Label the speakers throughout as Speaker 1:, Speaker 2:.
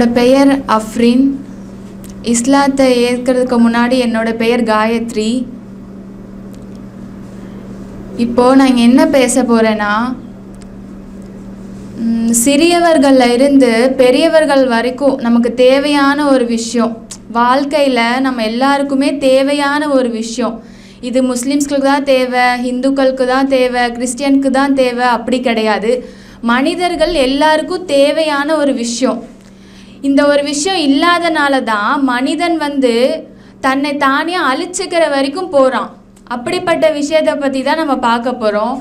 Speaker 1: என்னோட பெயர் அஃப்ரின். இஸ்லாத்தை ஏற்கிறதுக்கு முன்னாடி என்னோட பெயர் காயத்ரி. இப்போது நான் இங்கே என்ன பேச போகிறேன்னா சிறியவர்களில் இருந்து பெரியவர்கள் வரைக்கும் நமக்கு தேவையான ஒரு விஷயம். வாழ்க்கையில் நம்ம எல்லாருக்குமே தேவையான ஒரு விஷயம். இது முஸ்லீம்ஸ்களுக்கு தான் தேவை ஹிந்துக்களுக்கு தான் தேவை கிறிஸ்டியனுக்கு தான் தேவை அப்படி கிடையாது. மனிதர்கள் எல்லாருக்கும் தேவையான ஒரு விஷயம். இந்த ஒரு விஷயம் இல்லாதனால தான் மனிதன் வந்து தன்னை தானே அழிச்சுக்கிற வரைக்கும் போகிறான் அப்படிப்பட்ட விஷயத்தை பற்றி தான் நம்ம பார்க்க போகிறோம்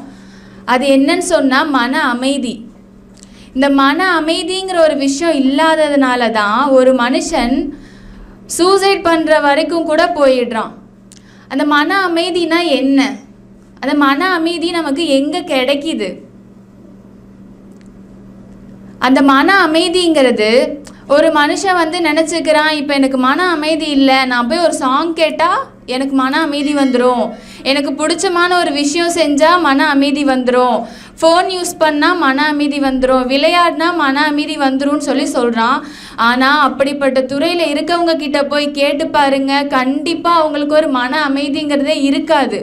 Speaker 1: அது என்னன்னு சொன்னால் மன அமைதி. இந்த மன அமைதிங்கிற ஒரு விஷயம் இல்லாததுனால தான் ஒரு மனுஷன் சூசைட் பண்ணுற வரைக்கும் கூட போயிடுறான். அந்த மன அமைதினா என்ன? அந்த மன அமைதி நமக்கு எங்கே கிடைக்கிது? அந்த மன அமைதிங்கிறது ஒரு மனுஷன் வந்து நினச்சிக்கிறான் இப்போ எனக்கு மன அமைதி இல்லை நான் போய் ஒரு சாங் கேட்டால் எனக்கு மன அமைதி வந்துடும் எனக்கு பிடிச்சமான ஒரு விஷயம் செஞ்சால் மன அமைதி வந்துடும் ஃபோன் யூஸ் பண்ணால் மன அமைதி வந்துடும் விளையாடினா மன அமைதி வந்துரும்னு சொல்லி சொல்கிறான் ஆனால் அப்படிப்பட்ட துறையில் இருக்கவங்க கிட்ட போய் கேட்டு பாருங்க கண்டிப்பாக அவங்களுக்கு ஒரு மன அமைதிங்கிறதே இருக்காது.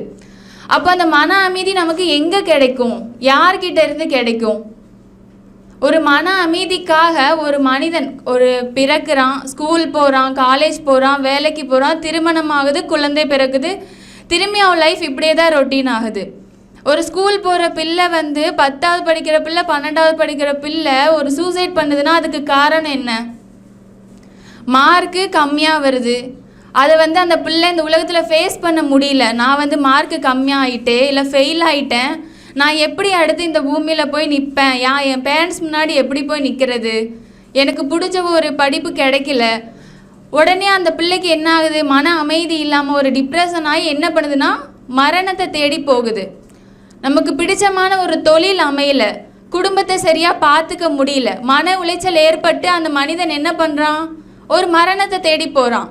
Speaker 1: அப்போ அந்த மன அமைதி நமக்கு எங்கே கிடைக்கும்? யார்கிட்ட இருந்து கிடைக்கும்? ஒரு மன அமைதிக்காக ஒரு மனிதன் ஒரு பிறக்கிறான் ஸ்கூல் போகிறான் காலேஜ் போகிறான் வேலைக்கு போகிறான் திருமணம் ஆகுது குழந்தை பிறகுது திரும்பி அவன் லைஃப் இப்படியே தான் ரொட்டீன் ஆகுது. ஒரு ஸ்கூல் போகிற பிள்ளை வந்து பத்தாவது படிக்கிற பிள்ளை பன்னெண்டாவது படிக்கிற பிள்ளை ஒரு சூசைட் பண்ணுதுன்னா அதுக்கு காரணம் என்ன? மார்க்கு கம்மியாக வருது. அதை வந்து அந்த பிள்ளை இந்த உலகத்தில் ஃபேஸ் பண்ண முடியல. நான் வந்து மார்க்கு கம்மியாக ஆகிட்டேன் இல்லை ஃபெயில் ஆகிட்டேன் நான் எப்படி அடுத்து இந்த பூமியில் போய் நிற்பேன் யா என் பேரண்ட்ஸ் முன்னாடி எப்படி போய் நிற்கிறது எனக்கு பிடிச்ச ஒரு படிப்பு கிடைக்கல. உடனே அந்த பிள்ளைக்கு என்ன ஆகுது? மன அமைதி இல்லாமல் ஒரு டிப்ரெஷன் ஆகி என்ன பண்ணுதுன்னா மரணத்தை தேடி போகுது. நமக்கு பிடிச்சமான ஒரு தொழில் அமையல. குடும்பத்தை சரியாக பார்த்துக்க முடியல. மன உளைச்சல் ஏற்பட்டு அந்த மனிதன் என்ன பண்ணுறான் ஒரு மரணத்தை தேடி போகிறான்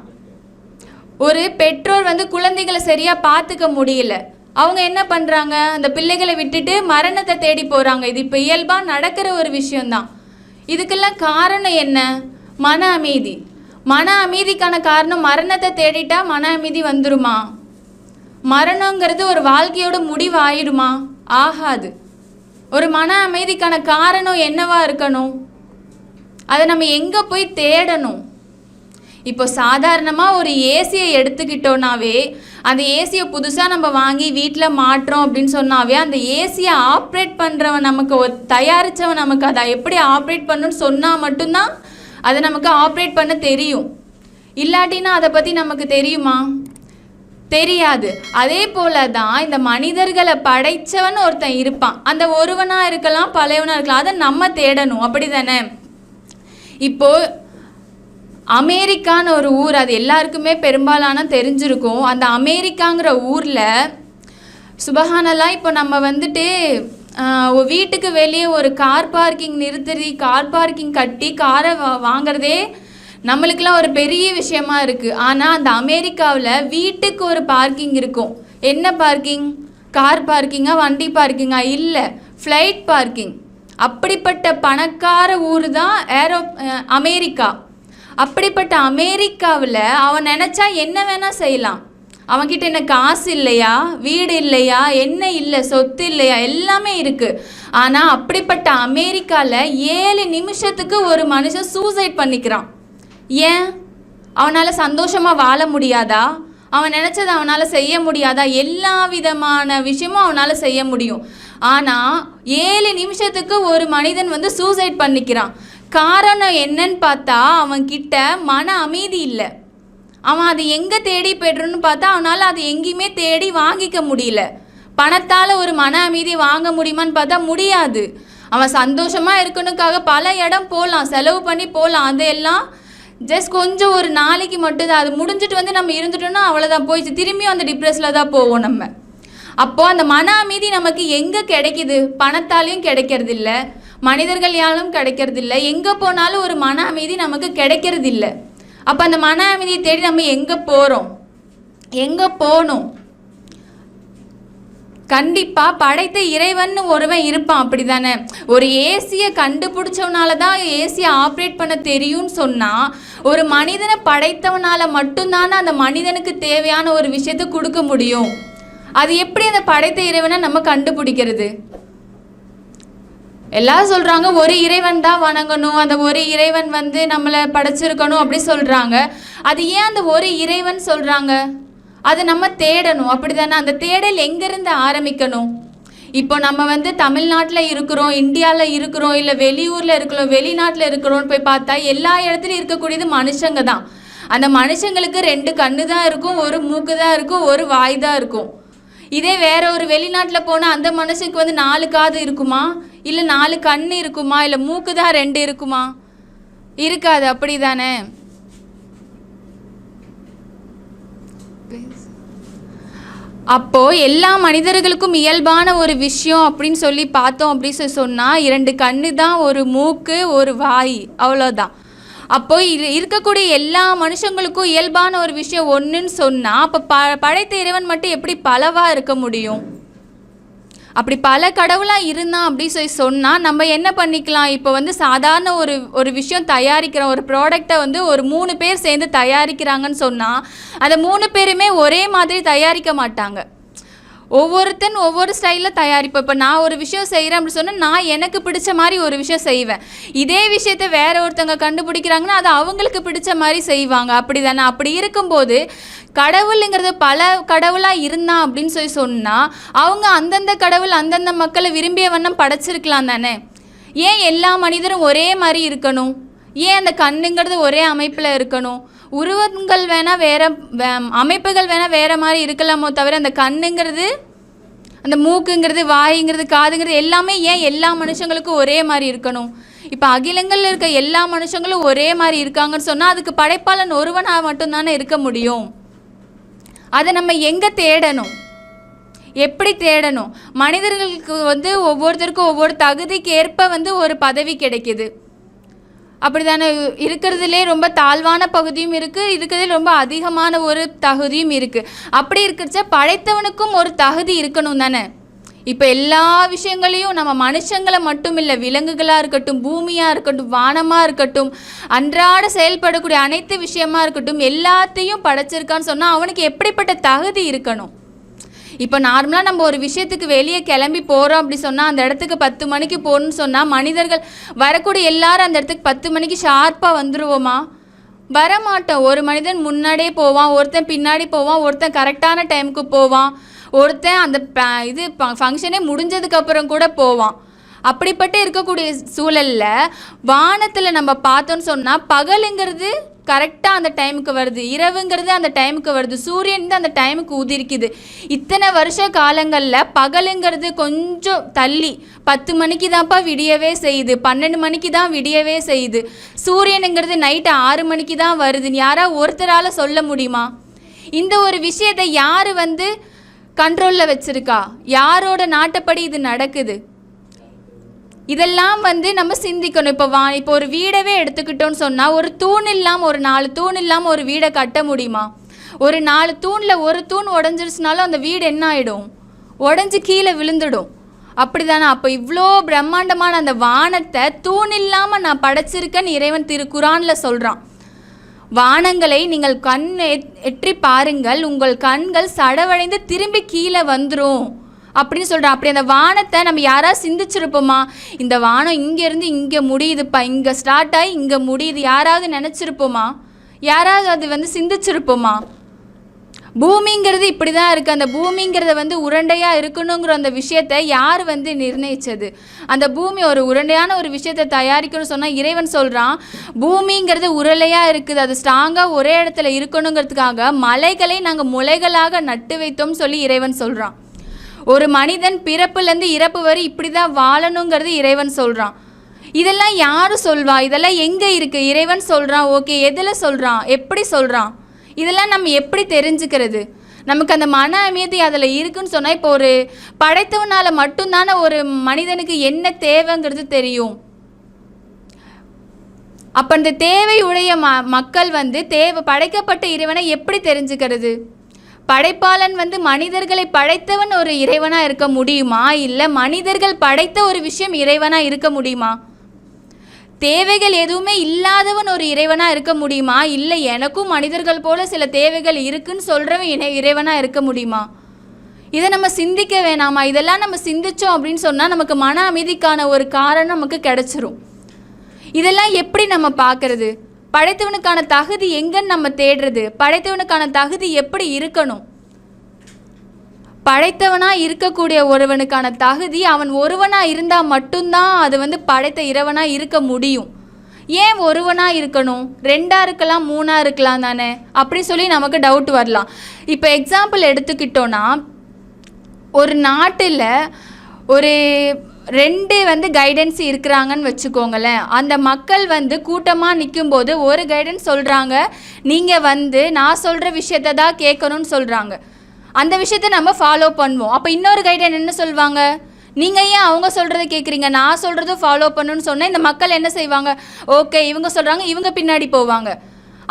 Speaker 1: ஒரு பெற்றோர் வந்து குழந்தைகளை சரியாக பார்த்துக்க முடியல. அவங்க என்ன பண்ணுறாங்க அந்த பிள்ளைகளை விட்டுட்டு மரணத்தை தேடி போகிறாங்க இது இப்போ இயல்பாக நடக்கிற ஒரு விஷயந்தான் இதுக்கெல்லாம் காரணம் என்ன? மன அமைதி. மன அமைதிக்கான காரணம் மரணத்தை தேடிட்டா மன அமைதி வந்துருமா? மரணங்கிறது ஒரு வாழ்க்கையோட முடிவாயிடுமா? ஆகாது. ஒரு மன அமைதிக்கான காரணம் என்னவா இருக்கணும்? அதை நம்ம எங்கே போய் தேடணும்? இப்போ சாதாரணமாக ஒரு ஏசியை எடுத்துக்கிட்டோன்னாவே அந்த ஏசியை புதுசாக நம்ம வாங்கி வீட்டில் மாட்டுறோம் அப்படின்னு சொன்னாவே அந்த ஏசியை ஆப்ரேட் பண்ணுறவன் நமக்கு தயாரித்தவன் நமக்கு அதை எப்படி ஆப்ரேட் பண்ணணும்னு சொன்னால் மட்டும்தான் அதை நமக்கு ஆப்ரேட் பண்ண தெரியும். இல்லாட்டினா அதை பற்றி நமக்கு தெரியுமா? தெரியாது. அதே போல தான் இந்த மனிதர்களை படைத்தவன் ஒருத்தன் இருப்பான். அந்த ஒருவனாக இருக்கலாம் பழையவனாக இருக்கலாம். அதை நம்ம தேடணும். அப்படி தானே இப்போது அமெரிக்கான்னு ஒரு ஊர் அது எல்லாருக்குமே பெரும்பாலான தெரிஞ்சிருக்கும். அந்த அமெரிக்காங்கிற ஊரில் சுபஹானலாம் இப்போ நம்ம வந்துட்டு வீட்டுக்கு வெளியே ஒரு கார் பார்க்கிங் நிறுத்தி கார் பார்க்கிங் கட்டி காரை வா வாங்குறதே நம்மளுக்கெல்லாம் ஒரு பெரிய விஷயமா இருக்குது ஆனால் அந்த அமெரிக்காவில் வீட்டுக்கு ஒரு பார்க்கிங் இருக்கும். என்ன பார்க்கிங்? கார் பார்க்கிங்கா வண்டி பார்க்கிங்கா? இல்லை ஃப்ளைட் பார்க்கிங். அப்படிப்பட்ட பணக்கார ஊர் தான் ஏரோ அமெரிக்கா. அப்படிப்பட்ட அமெரிக்காவில் அவன் நினச்சா என்ன வேணால் செய்யலாம். அவன்கிட்ட என்ன காசு இல்லையா? வீடு இல்லையா? என்ன இல்லை? சொத்து இல்லையா? எல்லாமே இருக்குது ஆனால் அப்படிப்பட்ட அமெரிக்காவில் ஏழு நிமிஷத்துக்கு ஒரு மனுஷன் சூசைட் பண்ணிக்கிறான். ஏன்? அவனால் சந்தோஷமாக வாழ முடியாதா? அவன் நினச்சதை அவனால் செய்ய முடியாதா? எல்லா விதமான விஷயமும் அவனால் செய்ய முடியும். ஆனால் ஏழு நிமிஷத்துக்கு ஒரு மனிதன் வந்து சூசைட் பண்ணிக்கிறான். காரணம் என்னன்னு பார்த்தா அவன் கிட்ட மன அமைதி இல்லை. அவன் அதை எங்கே தேடி பெறணும்னு பார்த்தா அவனால் அதை எங்கேயுமே தேடி வாங்கிக்க முடியல. பணத்தால் ஒரு மன அமைதி வாங்க முடியுமான்னு பார்த்தா முடியாது. அவன் சந்தோஷமாக இருக்கணுக்காக பல இடம் போகலாம் செலவு பண்ணி போகலாம் அதையெல்லாம் ஜஸ்ட் கொஞ்சம் ஒரு நாளைக்கு மட்டும்தான். அது முடிஞ்சிட்டு வந்து நம்ம இருந்துட்டோம்னா அவ்வளோதான் போயிடுச்சு. திரும்பியும் அந்த டிப்ரெஸில் தான் போவோம் நம்ம. அப்போது அந்த மன அமைதி நமக்கு எங்கே கிடைக்குது? பணத்தாலையும் மனிதர்கள் யாரும் கிடைக்கிறது கிடைக்கிறதில்ல. எங்கே போனாலும் ஒரு மன அமைதி நமக்கு கிடைக்கிறதில்ல. அப்போ அந்த மன அமைதியை தேடி நம்ம எங்கே போகிறோம் எங்கே போகணும்? கண்டிப்பாக படைத்த இறைவன் ஒருவன் இருப்பான். அப்படி தானே ஒரு ஏசியை கண்டுபிடிச்சவனால தான் ஏசியை ஆப்ரேட் பண்ண தெரியும்னு சொன்னால் ஒரு மனிதனை படைத்தவனால் மட்டும்தானே அந்த மனிதனுக்கு தேவையான ஒரு விஷயத்தை கொடுக்க முடியும். அது எப்படி அந்த படைத்த இறைவனை நம்ம கண்டுபிடிக்கிறது? எல்லாரும் சொல்கிறாங்க ஒரு இறைவன் தான் வணங்கணும். அந்த ஒரு இறைவன் வந்து நம்மளை படைச்சிருக்கணும் அப்படி சொல்கிறாங்க அது ஏன் அந்த ஒரு இறைவன் சொல்கிறாங்க அது நம்ம தேடணும். அப்படி தானே அந்த தேடல் எங்கேருந்து ஆரம்பிக்கணும்? இப்போ நம்ம வந்து தமிழ்நாட்டில் இருக்கிறோம் இந்தியாவில் இருக்கிறோம் இல்லை வெளியூரில் இருக்கிறோம் வெளிநாட்டில் இருக்கிறோம்னு போய் பார்த்தா எல்லா இடத்துலையும் இருக்கக்கூடியது மனுஷங்க தான். அந்த மனுஷங்களுக்கு ரெண்டு கண்ணு தான் இருக்கும் ஒரு மூக்கு தான் இருக்கும் ஒரு வாய் தான் இருக்கும். இதே வேற ஒரு வெளிநாட்டில் போனால் அந்த மனுஷனுக்கு வந்து நாலு காது இருக்குமா? இல்லை நாலு கண் இருக்குமா? இல்லை மூக்கு தான் ரெண்டு இருக்குமா? இருக்காது அப்படி தானே அப்போ எல்லா மனிதர்களுக்கும் இயல்பான ஒரு விஷயம் அப்படின்னு சொல்லி பார்த்தோம் அப்படின்னு சொல்லி சொன்னால் இரண்டு கண்ணு தான் ஒரு மூக்கு ஒரு வாய் அவ்வளோதான் அப்போ இருக்கக்கூடிய எல்லா மனுஷங்களுக்கும் இயல்பான ஒரு விஷயம் ஒன்றுன்னு சொன்னால் அப்போ ப படைத்த இறைவன் மட்டும் எப்படி பலவாக இருக்க முடியும்? அப்படி பல கடவுளாக இருந்தான் அப்படி சொல்லி சொன்னால் நம்ம என்ன பண்ணிக்கலாம்? இப்போ வந்து சாதாரண ஒரு ஒரு விஷயம் தயாரிக்கிறோம். ஒரு ப்ராடக்டை வந்து ஒரு மூணு பேர் சேர்ந்து தயாரிக்கிறாங்கன்னு சொன்னால் அதை மூணு பேருமே ஒரே மாதிரி தயாரிக்க மாட்டாங்க. ஒவ்வொருத்தன் ஒவ்வொரு ஸ்டைலில் தயாரிப்போம் இப்போ நான் ஒரு விஷயம் செய்கிறேன் அப்படி சொன்னால் நான் எனக்கு பிடிச்ச மாதிரி ஒரு விஷயம் செய்வேன். இதே விஷயத்தை வேற ஒருத்தவங்க கண்டுபிடிக்கிறாங்கன்னா அது அவங்களுக்கு பிடிச்ச மாதிரி செய்வாங்க. அப்படி தானே அப்படி இருக்கும்போது கடவுளுங்கிறது பல கடவுளாக இருந்தான் அப்படின்னு சொல்லி சொன்னால் அவங்க அந்தந்த கடவுள் அந்தந்த மக்களை விரும்பிய வண்ணம் படைச்சிருக்கலாம் தானே? ஏன் எல்லா மனிதரும் ஒரே மாதிரி இருக்கணும்? ஏன் அந்த கண்ணுங்கிறது ஒரே அமைப்பில் இருக்கணும்? உருவங்கள் வேணால் வேற அமைப்புகள் வேணால் வேறு மாதிரி இருக்கலாமோ தவிர அந்த கண்ணுங்கிறது அந்த மூக்குங்கிறது வாய்ங்கிறது காதுங்கிறது எல்லாமே ஏன் எல்லா மனுஷங்களுக்கும் ஒரே மாதிரி இருக்கணும்? இப்போ அகிலங்களில் இருக்க எல்லா மனுஷங்களும் ஒரே மாதிரி இருக்காங்கன்னு சொன்னால் அதுக்கு படைப்பாளன் ஒருவனாக மட்டும்தானே இருக்க முடியும். அதை நம்ம எங்கே தேடணும்? எப்படி தேடணும்? மனிதர்களுக்கு வந்து ஒவ்வொருத்தருக்கும் ஒவ்வொரு தகுதிக்கு ஏற்ப வந்து ஒரு பதவி கிடைக்குது. அப்படிதானே இருக்கிறதுலே ரொம்ப தாழ்வான பகுதியும் இருக்குது இருக்கிறதுல ரொம்ப அதிகமான ஒரு தகுதியும் இருக்குது அப்படி இருக்கிறச்ச படைத்தவனுக்கும் ஒரு தகுதி இருக்கணும் தானே? இப்போ எல்லா விஷயங்களையும் நம்ம மனுஷங்களை மட்டும் இல்லை விலங்குகளாக இருக்கட்டும் பூமியாக இருக்கட்டும் வானமாக இருக்கட்டும் அன்றாட செயல்படக்கூடிய அனைத்து விஷயமா இருக்கட்டும் எல்லாத்தையும் படைச்சிருக்கான்னு சொன்னால் அவனுக்கு எப்படிப்பட்ட தகுதி இருக்கணும்? இப்போ நார்மலாக நம்ம ஒரு விஷயத்துக்கு வெளியே கிளம்பி போகிறோம் அப்படி சொன்னால் அந்த இடத்துக்கு பத்து மணிக்கு போகணும்னு சொன்னால் மனிதர்கள் வரக்கூடிய எல்லாரும் அந்த இடத்துக்கு பத்து மணிக்கு ஷார்ப்பாக வந்துடுவோமா வரமாட்டோம். ஒரு மனிதன் முன்னாடியே போவான் ஒருத்தன் பின்னாடி போவான் ஒருத்தன் கரெக்டான டைமுக்கு போவான் ஒருத்தன் அந்த இது ஃபங்க்ஷனே முடிஞ்சதுக்கப்புறம் கூட போவான். அப்படிப்பட்டு இருக்கக்கூடிய சூழலில் வானத்தில் நம்ம பார்த்தோன்னு சொன்னால் பகலுங்கிறது கரெக்டாக அந்த டைமுக்கு வருது. இரவுங்கிறது அந்த டைமுக்கு வருது. சூரியன் தான் அந்த டைமுக்கு உதிரிக்குது இத்தனை வருஷ காலங்களில் பகலுங்கிறது கொஞ்சம் தள்ளி. பத்து மணிக்கு தான்ப்பா விடியவே செய்யுது. பன்னெண்டு மணிக்கு தான் விடியவே செய்யுது. சூரியனுங்கிறது நைட்டு ஆறு மணிக்கு தான் வருதுன்னு யாராவது ஒருத்தரால் சொல்ல முடியுமா? இந்த ஒரு விஷயத்தை யார் வந்து கண்ட்ரோலில் வச்சுருக்கா? யாரோட நாட்டப்படி இது நடக்குது? இதெல்லாம் வந்து நம்ம சிந்திக்கணும். இப்போ வா இப்போ ஒரு வீடவே எடுத்துக்கிட்டோம்னு சொன்னால் ஒரு தூண் இல்லாமல் ஒரு நாலு தூண் இல்லாமல் ஒரு வீடை கட்ட முடியுமா? ஒரு நாலு தூணில் ஒரு தூண் உடஞ்சிருச்சுனாலும் அந்த வீடு என்ன ஆகிடும் உடஞ்சி கீழே விழுந்துடும். அப்படிதானே? அப்போ இவ்வளோ பிரம்மாண்டமான அந்த வானத்தை தூண் இல்லாமல் நான் படைச்சிருக்கேன்னு இறைவன் திரு குரானில் சொல்கிறான் வானங்களை நீங்கள் கண் எற்றி பாருங்கள். உங்கள் கண்கள் சடவடைந்து திரும்பி கீழே வந்துடும் அப்படின்னு சொல்கிறான் அப்படி அந்த வானத்தை நம்ம யாராவது சிந்திச்சிருப்போமா? இந்த வானம் இங்கேருந்து இங்கே முடியுதுப்பா. இங்கே ஸ்டார்ட் ஆகி இங்கே முடியுது. யாராவது நினச்சிருப்போமா? யாராவது அது வந்து சிந்திச்சிருப்போமா? பூமிங்கிறது இப்படி தான் இருக்குது அந்த பூமிங்கிறத வந்து உருண்டையாக இருக்கணுங்கிற அந்த விஷயத்தை யார் வந்து நிர்ணயிச்சது? அந்த பூமி ஒரு உருண்டையான ஒரு விஷயத்தை தயாரிக்கணும்னு சொன்னால் இறைவன் சொல்கிறான் பூமிங்கிறது உருளையாக இருக்குது. அது ஸ்ட்ராங்காக ஒரே இடத்துல இருக்கணுங்கிறதுக்காக மலைகளை நாங்கள் முளைகளாக நட்டு வைத்தோம்னு சொல்லி இறைவன் சொல்கிறான் ஒரு மனிதன் பிறப்புலேருந்து இறப்பு வரை இப்படி தான் வாழணுங்கிறது இறைவன் சொல்கிறான் இதெல்லாம் யார் சொல்வா? இதெல்லாம் எங்கே இருக்குது இறைவன் சொல்கிறான் ஓகே எதில் சொல்கிறான் எப்படி சொல்கிறான் இதெல்லாம் நம்ம எப்படி தெரிஞ்சுக்கிறது? நமக்கு அந்த மன அமைதி அதில் இருக்குன்னு சொன்னால் இப்போ ஒரு படைத்தவனால் மட்டும்தானே ஒரு மனிதனுக்கு என்ன தேவைங்கிறது தெரியும். அப்போ அந்த தேவை உடைய ம மக்கள் வந்து தேவை படைக்கப்பட்ட இறைவனை எப்படி தெரிஞ்சுக்கிறது? படைப்பாளன் வந்து மனிதர்களை படைத்தவன் ஒரு இறைவனா இருக்க முடியுமா? இல்லை மனிதர்கள் படைத்த ஒரு விஷயம் இறைவனா இருக்க முடியுமா? தேவைகள் எதுவுமே இல்லாதவன் ஒரு இறைவனா இருக்க முடியுமா? இல்லை எனக்கும் மனிதர்கள் போல சில தேவைகள் இருக்குன்னு சொல்றவன் இணை இறைவனா இருக்க முடியுமா? இதை நம்ம சிந்திக்க வேணாமா? இதெல்லாம் நம்ம சிந்திச்சோம் அப்படின்னு சொன்னா நமக்கு மன அமைதிக்கான ஒரு காரணம் நமக்கு கிடைச்சிரும். இதெல்லாம் எப்படி நம்ம பார்க்கறது? படைத்தவனுக்கான தகுதி எங்கன்னு நம்ம தேடுறது படைத்தவனுக்கான தகுதி எப்படி இருக்கணும்? படைத்தவனாக இருக்கக்கூடிய ஒருவனுக்கான தகுதி அவன் ஒருவனாக இருந்தால் மட்டும்தான் அது வந்து படைத்த இறைவனாக இருக்க முடியும். ஏன் ஒருவனாக இருக்கணும்? ரெண்டாக இருக்கலாம் மூணாக இருக்கலாம் தானே? அப்படி சொல்லி நமக்கு டவுட் வரலாம். இப்போ எக்ஸாம்பிள் எடுத்துக்கிட்டோன்னா ஒரு நாட்டில் ஒரு ரெண்டு வந்து கைடன்ஸ் இருக்கிறாங்கன்னு வச்சுக்கோங்களேன். அந்த மக்கள் வந்து கூட்டமாக நிற்கும்போது ஒரு கைடன்ஸ் சொல்கிறாங்க நீங்கள் வந்து நான் சொல்கிற விஷயத்த தான் கேட்கணும்னு சொல்கிறாங்க அந்த விஷயத்த நம்ம ஃபாலோ பண்ணுவோம். அப்போ இன்னொரு கைடன் என்ன சொல்லுவாங்க நீங்கள் ஏன் அவங்க சொல்கிறத கேட்குறீங்க? நான் சொல்கிறத ஃபாலோ பண்ணுன்னு சொன்னால் இந்த மக்கள் என்ன செய்வாங்க? ஓகே இவங்க சொல்கிறாங்க இவங்க பின்னாடி போவாங்க.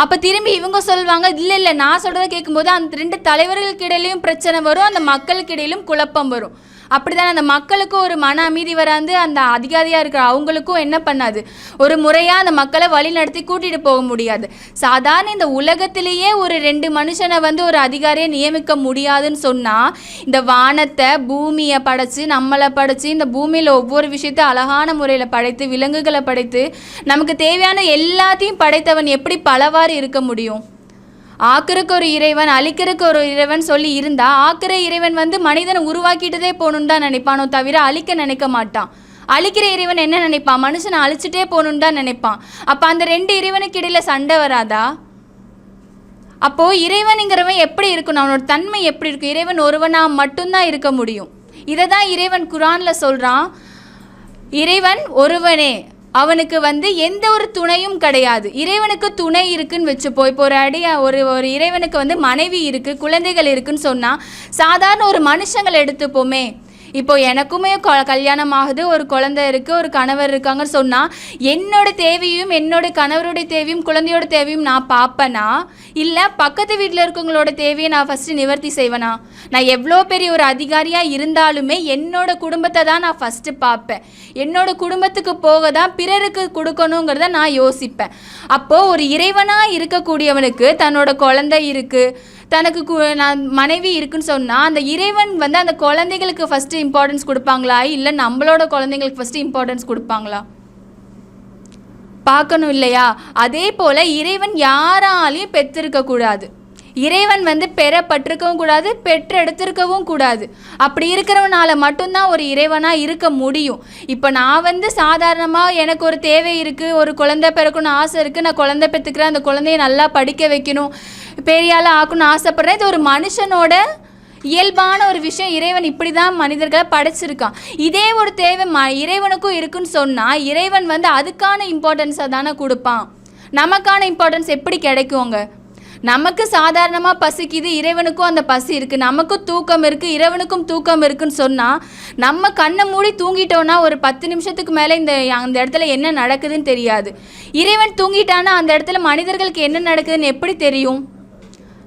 Speaker 1: அப்போ திரும்பி இவங்க சொல்லுவாங்க இல்லை இல்லை நான் சொல்கிறத கேட்கும்போது அந்த ரெண்டு தலைவர்களுக்கு இடையிலையும் பிரச்சனை வரும் அந்த மக்களுக்கு இடையிலும் குழப்பம் வரும். அப்படிதான் அந்த மக்களுக்கும் ஒரு மன அமைதி வராது அந்த அதிகாரியாக இருக்கிற அவங்களுக்கும் என்ன பண்ணாது? ஒரு முறையாக அந்த மக்களை வழி நடத்தி கூட்டிகிட்டு போக முடியாது. சாதாரண இந்த உலகத்திலேயே ஒரு ரெண்டு மனுஷனை வந்து ஒரு அதிகாரியை நியமிக்க முடியாதுன்னு சொன்னால் இந்த வானத்தை பூமியை படைச்சு நம்மளை படைச்சு இந்த பூமியில் ஒவ்வொரு விஷயத்தை அழகான முறையில் படைத்து விலங்குகளை படைத்து நமக்கு தேவையான எல்லாத்தையும் படைத்தவன் எப்படி பலவாறு இருக்க முடியும்? ஆக்கிறக்கு ஒரு இறைவன் அழிக்கிறக்கு ஒரு இறைவன் சொல்லி இருந்தா ஆக்கிற இறைவன் வந்து மனிதனை உருவாக்கிட்டதே போகணுன்னு தான் நினைப்பானோ தவிர அழிக்க நினைக்க மாட்டான். அழிக்கிற இறைவன் என்ன நினைப்பான்? மனுஷனை அழிச்சிட்டே போகணுன்னு தான் நினைப்பான். அப்போ அந்த ரெண்டு இறைவனுக்கு இடையில சண்டை வராதா? அப்போ இறைவனுங்கிறவன் எப்படி இருக்கணும்? அவனோட தன்மை எப்படி இருக்கும்? இறைவன் ஒருவனா மட்டும்தான் இருக்க முடியும். இதை தான் இறைவன் குரான்ல சொல்றான். இறைவன் ஒருவனே. அவனுக்கு வந்து எந்த ஒரு துணையும் கிடையாது. இறைவனுக்கு துணை இருக்குன்னு வச்சுப்போ இப்போ ஒரு அடி ஒரு ஒரு இறைவனுக்கு வந்து மனைவி இருக்குது குழந்தைகள் இருக்குன்னு சொன்னால் சாதாரண ஒரு மனுஷங்களை எடுத்துப்போமே. இப்போ எனக்குமே கல்யாணம் ஆகுது ஒரு குழந்தை இருக்கு ஒரு கணவர் இருக்காங்கன்னு சொன்னா என்னோட தேவையும் என்னோட கணவருடைய தேவையும் குழந்தையோட தேவையும் நான் பார்ப்பேனா இல்லை பக்கத்து வீட்டில் இருக்கவங்களோட தேவையை நான் ஃபஸ்ட்டு நிவர்த்தி செய்வேனா? நான் எவ்வளோ பெரிய ஒரு அதிகாரியாக இருந்தாலுமே என்னோட குடும்பத்தை தான் நான் ஃபஸ்ட்டு பார்ப்பேன் என்னோட குடும்பத்துக்கு போக தான் பிறருக்கு கொடுக்கணுங்கிறத நான் யோசிப்பேன். அப்போது ஒரு இறைவனாக இருக்கக்கூடியவனுக்கு தன்னோட குழந்தை இருக்குது தனக்கு நான் மனைவி இருக்குன்னு சொன்னால் அந்த இறைவன் வந்து அந்த குழந்தைகளுக்கு ஃபஸ்ட்டு இம்பார்ட்டன்ஸ் கொடுப்பாங்களா? இல்லை நம்மளோட குழந்தைங்களுக்கு ஃபஸ்ட்டு இம்பார்ட்டன்ஸ் கொடுப்பாங்களா? பார்க்கணும் இல்லையா? அதே போல் இறைவன் யாராலையும் பெற்றிருக்கக்கூடாது இறைவன் வந்து பெறப்பட்டிருக்கவும் கூடாது பெற்றெடுத்திருக்கவும் கூடாது. அப்படி இருக்கிறவனால மட்டும்தான் ஒரு இறைவனாக இருக்க முடியும். இப்போ நான் வந்து சாதாரணமாக எனக்கு ஒரு தேவை இருக்குது ஒரு குழந்தை பிறக்கணும்னு ஆசை இருக்குது நான் குழந்தை பெற்றுக்கிறேன் அந்த குழந்தைய நல்லா படிக்க வைக்கணும் பெரிய ஆக்கணும்னு ஆசைப்பட்றேன். இது ஒரு மனுஷனோட இயல்பான ஒரு விஷயம். இறைவன் இப்படி தான் மனிதர்களை படைச்சிருக்கான். இதே ஒரு தேவை ம இறைவனுக்கும் இருக்குன்னு சொன்னால் இறைவன் வந்து அதுக்கான இம்பார்ட்டன்ஸை தானே கொடுப்பான். நமக்கான இம்பார்ட்டன்ஸ் எப்படி கிடைக்குங்க? நமக்கு சாதாரணமாக பசிக்குது இறைவனுக்கும் அந்த பசி இருக்குது நமக்கும் தூக்கம் இருக்குது இறைவனுக்கும் தூக்கம் இருக்குன்னு சொன்னால் நம்ம கண்ணை மூடி தூங்கிட்டோன்னா ஒரு பத்து நிமிஷத்துக்கு மேலே இந்த அந்த இடத்துல என்ன நடக்குதுன்னு தெரியாது. இறைவன் தூங்கிட்டான்னா அந்த இடத்துல மனிதர்களுக்கு என்ன நடக்குதுன்னு எப்படி தெரியும்?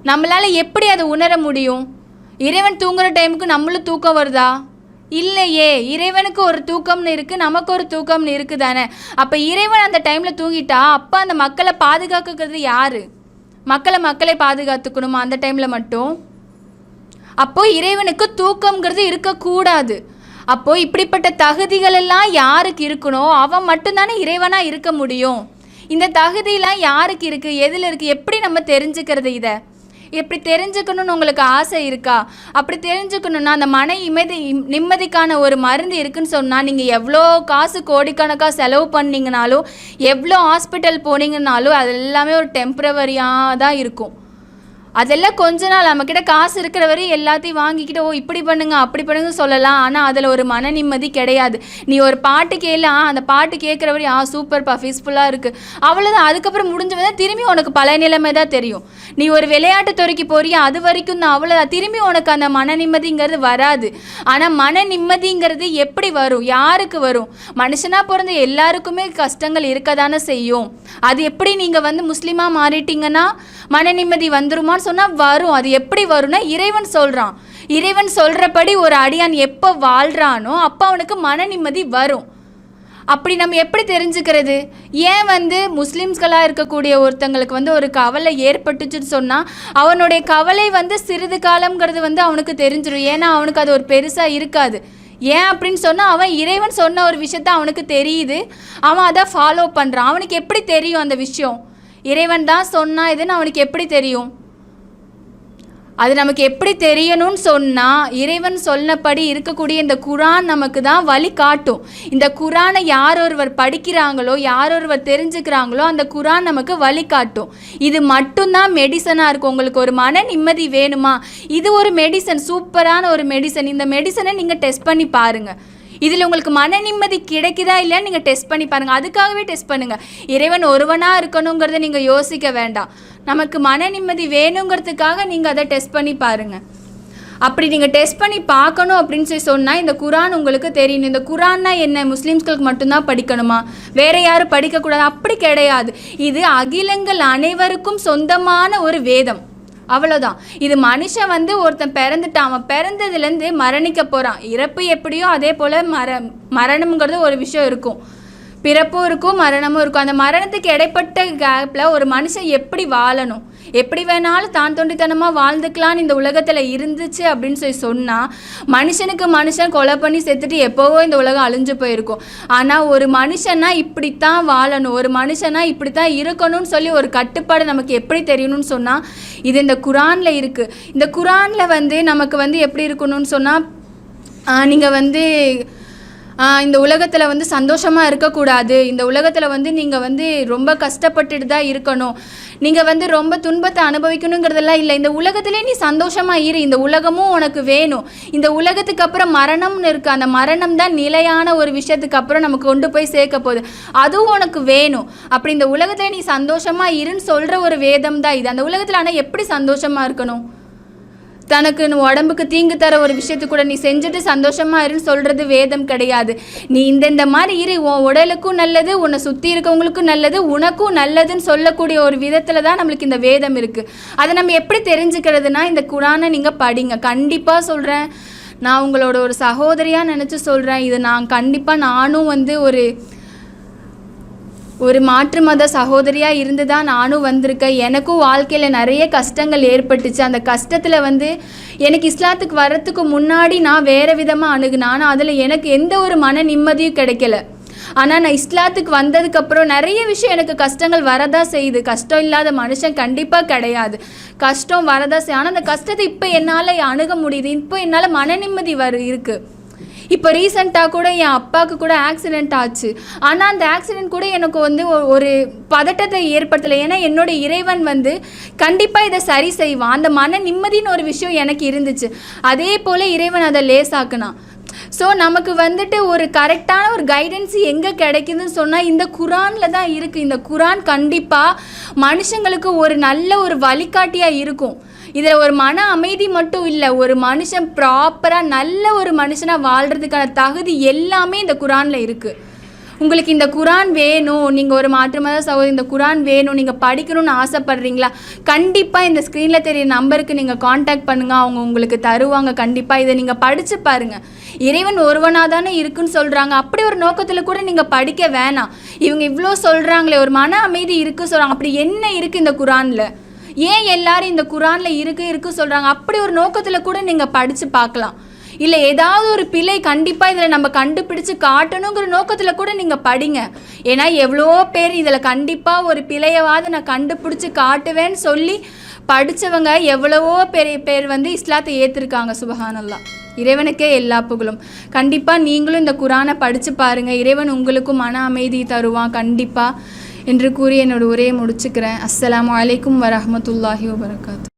Speaker 1: நம்மளால் எப்படி அதை உணர முடியும்? இறைவன் தூங்குற டைமுக்கு நம்மளும் தூக்கம் வருதா? இல்லையே இறைவனுக்கு ஒரு தூக்கம்னு இருக்குது நமக்கு ஒரு தூக்கம்னு இருக்குது தானே அப்போ இறைவன் அந்த டைமில் தூங்கிட்டா அப்போ அந்த மக்களை பாதுகாக்கிறது யார்? மக்களை மக்களை பாதுகாத்துக்கணுமா அந்த டைமில் மட்டும். அப்போது இறைவனுக்கு தூக்கங்கிறது இருக்கக்கூடாது. அப்போது இப்படிப்பட்ட தகுதிகள் எல்லாம் யாருக்கு இருக்கணும்? அவன் மட்டும்தானே இறைவனாக இருக்க முடியும். இந்த தகுதியெல்லாம் யாருக்கு இருக்குது எதில் இருக்குது எப்படி நம்ம தெரிஞ்சுக்கிறது இதை? இப்படி தெரிஞ்சுக்கணும்னு உங்களுக்கு ஆசை இருக்கா? அப்படி தெரிஞ்சுக்கணும்னா அந்த மன இமதி நிம்மதிக்கான ஒரு மருந்து இருக்குன்னு சொன்னால் நீங்கள் எவ்வளோ காசு கோடிக்கணக்காக செலவு பண்ணீங்கனாலும் எவ்வளோ ஹாஸ்பிட்டல் போனீங்கனாலும் அது எல்லாமே ஒரு டெம்ப்ரவரியாக தான் இருக்கும். அதெல்லாம் கொஞ்ச நாள் நம்மக்கிட்ட காசு இருக்கிற வரையும் எல்லாத்தையும் வாங்கிக்கிட்டு ஓ இப்படி பண்ணுங்க அப்படி பண்ணுங்க சொல்லலாம். ஆனால் அதில் ஒரு மன நிம்மதி கிடையாது. நீ ஒரு பாட்டு கேளு ஆ அந்த பாட்டு கேட்குற வரையும் ஆ சூப்பர்ப்பா பீஸ்ஃபுல்லாக இருக்குது அவ்வளோதான் அதுக்கப்புறம் முடிஞ்சவதான் திரும்பி உனக்கு பல நிலைமை தான் தெரியும். நீ ஒரு விளையாட்டு துறைக்கு போறியா அது வரைக்கும் தான் அவ்வளோதான் திரும்பி உனக்கு அந்த மன நிம்மதிங்கிறது வராது. ஆனால் மன நிம்மதிங்கிறது எப்படி வரும்? யாருக்கு வரும்? மனுஷனாக பிறந்த எல்லாருக்குமே கஷ்டங்கள் இருக்க தானே செய்யும். அது எப்படி நீங்கள் வந்து முஸ்லீமாக மாறிட்டீங்கன்னா மன நிம்மதி வந்துருமான்னு சொன்னால் வரும். அது எப்படி வரும்னா இறைவன் சொல்கிறான் இறைவன் சொல்கிறபடி ஒரு அடியான் எப்போ வாழ்கிறானோ அப்போ அவனுக்கு மன நிம்மதி வரும். அப்படி நம்ம எப்படி தெரிஞ்சுக்கிறது? ஏன் வந்து முஸ்லீம்ஸ்களாக இருக்கக்கூடிய ஒருத்தங்களுக்கு வந்து ஒரு கவலை ஏற்பட்டுச்சுன்னு சொன்னால் அவனுடைய கவலை வந்து சிறிது காலம்ங்கிறது வந்து அவனுக்கு தெரிஞ்சிடும் ஏன்னா அவனுக்கு அது ஒரு பெருசாக இருக்காது. ஏன் அப்படின்னு சொன்னால் அவன் இறைவன் சொன்ன ஒரு விஷயத்த அவனுக்கு தெரியுது. அவன் அதை ஃபாலோ பண்ணுறான் அவனுக்கு எப்படி தெரியும் அந்த விஷயம்? இறைவன் தான் சொன்னா இதுன்னு அவனுக்கு எப்படி தெரியும்? அது நமக்கு எப்படி தெரியணும்னு சொன்னால் இறைவன் சொன்னபடி இருக்கக்கூடிய இந்த குரான் நமக்கு தான் வழி காட்டும். இந்த குரானை யார் ஒருவர் படிக்கிறாங்களோ யார் ஒருவர் தெரிஞ்சுக்கிறாங்களோ அந்த குரான் நமக்கு வழி காட்டும். இது மட்டும்தான் மெடிசனாக இருக்கும். உங்களுக்கு ஒரு மன நிம்மதி வேணுமா? இது ஒரு மெடிசன் சூப்பரான ஒரு மெடிசன் இந்த மெடிசனை நீங்கள் டெஸ்ட் பண்ணி பாருங்கள் இதில் உங்களுக்கு மன நிம்மதி கிடைக்குதா இல்லையான்னு நீங்கள் டெஸ்ட் பண்ணி பாருங்கள் அதுக்காகவே டெஸ்ட் பண்ணுங்கள் இறைவன் ஒருவனாக இருக்கணுங்கிறத நீங்கள் யோசிக்க வேண்டாம். நமக்கு மன நிம்மதி வேணுங்கிறதுக்காக நீங்கள் அதை டெஸ்ட் பண்ணி பாருங்கள் அப்படி நீங்கள் டெஸ்ட் பண்ணி பார்க்கணும் அப்படின்னு சொல்லி சொன்னால் இந்த குரான் உங்களுக்கு தெரியணும் இந்த குரான்னா என்ன? முஸ்லீம்ஸ்களுக்கு மட்டும்தான் படிக்கணுமா? வேற யாரும் படிக்கக்கூடாது. அப்படி கிடையாது. இது அகிலங்கள் அனைவருக்கும் சொந்தமான ஒரு வேதம். அவ்வளோதான் இது மனுஷன் வந்து ஒருத்தன் பிறந்துட்டான். அவன் பிறந்ததுலேருந்து மரணிக்க போகிறான் இறப்பு எப்படியோ அதே போல் மர மரணம்ங்கிறது ஒரு விஷயம் இருக்கும். பிறப்பும் இருக்கும் மரணமும் இருக்கும். அந்த மரணத்துக்கு இடைப்பட்ட கேப்பில் ஒரு மனுஷன் எப்படி வாழணும்? எப்படி வேணாலும் தான் தொண்டித்தனமாக வாழ்ந்துக்கலான்னு இந்த உலகத்தில் இருந்துச்சு அப்படின்னு சொல்லி சொன்னால் மனுஷனுக்கு மனுஷன் கொலை பண்ணி செத்துட்டு எப்போவோ இந்த உலகம் அழிஞ்சு போயிருக்கும். ஆனால் ஒரு மனுஷனா இப்படித்தான் வாழணும் ஒரு மனுஷனா இப்படித்தான் இருக்கணும்னு சொல்லி ஒரு கட்டுப்பாடு நமக்கு எப்படி தெரியணும்னு சொன்னால் இது இந்த குரானில் இருக்குது இந்த குரானில் வந்து நமக்கு வந்து எப்படி இருக்கணும்னு சொன்னால் நீங்கள் வந்து இந்த உலகத்தில் வந்து சந்தோஷமாக இருக்கக்கூடாது. இந்த உலகத்தில் வந்து நீங்கள் வந்து ரொம்ப கஷ்டப்பட்டுட்டு தான் இருக்கணும். நீங்கள் வந்து ரொம்ப துன்பத்தை அனுபவிக்கணுங்கிறதெல்லாம் இல்லை. இந்த உலகத்திலே நீ சந்தோஷமாக இரு. இந்த உலகமும் உனக்கு வேணும். இந்த உலகத்துக்கு அப்புறம் மரணம்னு இருக்குது அந்த மரணம் தான் நிலையான ஒரு விஷயத்துக்கு அப்புறம் நமக்கு கொண்டு போய் சேர்க்க போகுது. அதுவும் உனக்கு வேணும். அப்படி இந்த உலகத்தில் நீ சந்தோஷமாக இருன்னு சொல்கிற ஒரு வேதம் தான் இது. அந்த உலகத்தில் ஆனால் எப்படி சந்தோஷமாக இருக்கணும்? தனக்கு உடம்புக்கு தீங்கு தர ஒரு விஷயத்து கூட நீ செஞ்சுட்டு சந்தோஷமா இருன்னு சொல்றது வேதம் கிடையாது. நீ இந்தந்த மாதிரி இரு உன் உடலுக்கும் நல்லது உன்னை சுற்றி இருக்கவங்களுக்கும் நல்லது உனக்கும் நல்லதுன்னு சொல்லக்கூடிய ஒரு விதத்தில் தான் நம்மளுக்கு இந்த வேதம் இருக்குது அதை நம்ம எப்படி தெரிஞ்சுக்கிறதுனா இந்த குரானை நீங்கள் படிங்க. கண்டிப்பாக சொல்கிறேன் நான் உங்களோட ஒரு சகோதரியாக நினச்சி சொல்கிறேன் இது நான் கண்டிப்பாக நானும் வந்து ஒரு ஒரு மாற்று மத சகோதரியாக இருந்து தான் நானும் வந்திருக்கேன். எனக்கும் வாழ்க்கையில் நிறைய கஷ்டங்கள் ஏற்பட்டுச்சு. அந்த கஷ்டத்தில் வந்து எனக்கு இஸ்லாத்துக்கு வர்றதுக்கு முன்னாடி நான் வேறு விதமாக அணுகுனேன். ஆனால் அதில் எனக்கு எந்த ஒரு மன நிம்மதியும் கிடைக்கல. ஆனால் நான் இஸ்லாத்துக்கு வந்ததுக்கப்புறம் நிறைய விஷயம் எனக்கு கஷ்டங்கள் வரதா செய்யுது. கஷ்டம் இல்லாத மனுஷன் கண்டிப்பாக கிடையாது. கஷ்டம் வரதா செய்யும் ஆனால் அந்த கஷ்டத்தை இப்போ என்னால் அணுக முடியுது. இப்போ என்னால் மன நிம்மதி வரு இருக்குது இப்போ ரீசெண்டாக கூட என் அப்பாவுக்கு கூட ஆக்சிடெண்ட் ஆச்சு. ஆனால் அந்த ஆக்சிடெண்ட் கூட எனக்கு வந்து ஒரு பதட்டத்தை ஏற்படுத்தலை. ஏன்னா என்னோட இறைவன் வந்து கண்டிப்பாக இதை சரி செய்வான். அந்த மன நிம்மதின்னு ஒரு விஷயம் எனக்கு இருந்துச்சு. அதே போல் இறைவன் அதை லேசாக்குனான். ஸோ நமக்கு வந்துட்டு ஒரு கரெக்டான ஒரு கைடன்ஸ் எங்கே கிடைக்குதுன்னு சொன்னால் இந்த குரானில் தான் இருக்குது இந்த குரான் கண்டிப்பாக மனுஷங்களுக்கு ஒரு நல்ல ஒரு வழிகாட்டியாக இருக்கும். இதில் ஒரு மன அமைதி மட்டும் இல்லை ஒரு மனுஷன் ப்ராப்பராக நல்ல ஒரு மனுஷனாக வாழ்கிறதுக்கான தகுதி எல்லாமே இந்த குரானில் இருக்குது உங்களுக்கு இந்த குரான் வேணும் நீங்கள் ஒரு மாற்று மத சகோதரி இந்த குரான் வேணும் நீங்கள் படிக்கணும்னு ஆசைப்படுறீங்களா? கண்டிப்பாக இந்த ஸ்க்ரீனில் தெரியிற நம்பருக்கு நீங்கள் காண்டாக்ட் பண்ணுங்கள் அவங்க உங்களுக்கு தருவாங்க. கண்டிப்பாக இதை நீங்கள் படித்து பாருங்கள் இறைவன் ஒருவனாக தானே இருக்குன்னு சொல்கிறாங்க அப்படி ஒரு நோக்கத்தில் கூட நீங்கள் படிக்க வேணாம். இவங்க இவ்வளோ சொல்கிறாங்களே ஒரு மன அமைதி இருக்குது சொல்கிறாங்க அப்படி என்ன இருக்குது இந்த குரானில்? ஏன் எல்லாரும் இந்த குரான்ல இருக்கு இருக்கு சொல்றாங்க? அப்படி ஒரு நோக்கத்துல கூட நீங்க படிச்சு பார்க்கலாம். இல்லை ஏதாவது ஒரு பிழை கண்டிப்பாக இதில் நம்ம கண்டுபிடிச்சு காட்டணுங்கிற நோக்கத்தில் கூட நீங்கள் படிங்க. ஏன்னா எவ்வளோ பேர் இதில் கண்டிப்பாக ஒரு பிழையவாவது நான் கண்டுபிடிச்சு காட்டுவேன்னு சொல்லி படித்தவங்க எவ்வளவோ பெரிய பேர் வந்து இஸ்லாத்தை ஏற்றிருக்காங்க சுபஹானல்லா. இறைவனுக்கே எல்லா புகழும். கண்டிப்பாக நீங்களும் இந்த குரானை படித்து பாருங்கள் இறைவன் உங்களுக்கும் மன அமைதி தருவான். கண்டிப்பாக என்று கூறி என்னோட உரையை முடிச்சுக்கிறேன். அஸ்ஸலாமு அலைக்கும் வரமத்துல்லாஹி வபரகாத்து.